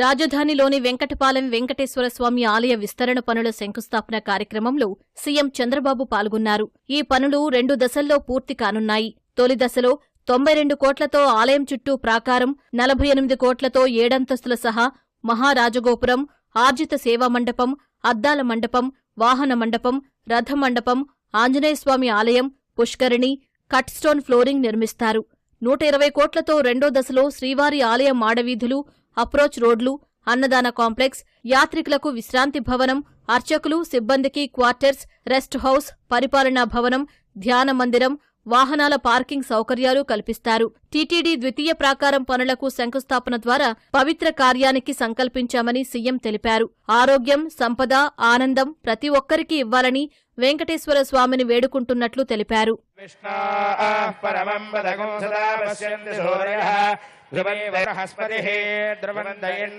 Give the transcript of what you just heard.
రాజధానిలోని వెంకటపాలెం వెంకటేశ్వర స్వామి ఆలయ విస్తరణ పనుల శంకుస్థాపన కార్యక్రమంలో సీఎం చంద్రబాబు పాల్గొన్నారు. ఈ పనులు రెండు దశల్లో పూర్తి కానున్నాయి. తొలి దశలో తొంభై రెండు కోట్లతో ఆలయం చుట్టూ ప్రాకారం నలభై ఎనిమిది కోట్లతో ఏడంతస్తుల సహా మహారాజగోపురం ఆర్జిత సేవా మండపం అద్దాల మండపం వాహన మండపం రథ మండపం ఆంజనేయస్వామి ఆలయం పుష్కరిణి కట్ స్టోన్ ఫ్లోరింగ్ నిర్మిస్తారు. నూట ఇరవై కోట్లతో రెండో దశలో శ్రీవారి ఆలయ మాడవీధులు అప్రోచ్ రోడ్లు అన్నదాన కాంప్లెక్స్ యాత్రికులకు విశ్రాంతి భవనం అర్చకులు సిబ్బందికి క్వార్టర్స్ రెస్ట్ హౌస్ పరిపాలనా భవనం ధ్యాన మందిరం వాహనాల పార్కింగ్ సౌకర్యాలు కల్పిస్తారు. టీటీడీ ద్వితీయ ప్రాకారం పనులకు శంకుస్థాపన ద్వారా పవిత్ర కార్యానికి సంకల్పించామని సీఎం తెలిపారు. ఆరోగ్యం సంపద ఆనందం ప్రతి ఒక్కరికీ ఇవ్వాలని వెంకటేశ్వర స్వామిని వేడుకుంటున్నట్లు తెలిపారు. विष्णाः परमम् वदगुं सदा पश्यन्ति सूर्यः ध्रुवं बृहस्पतिः ध्रुवन्दयन्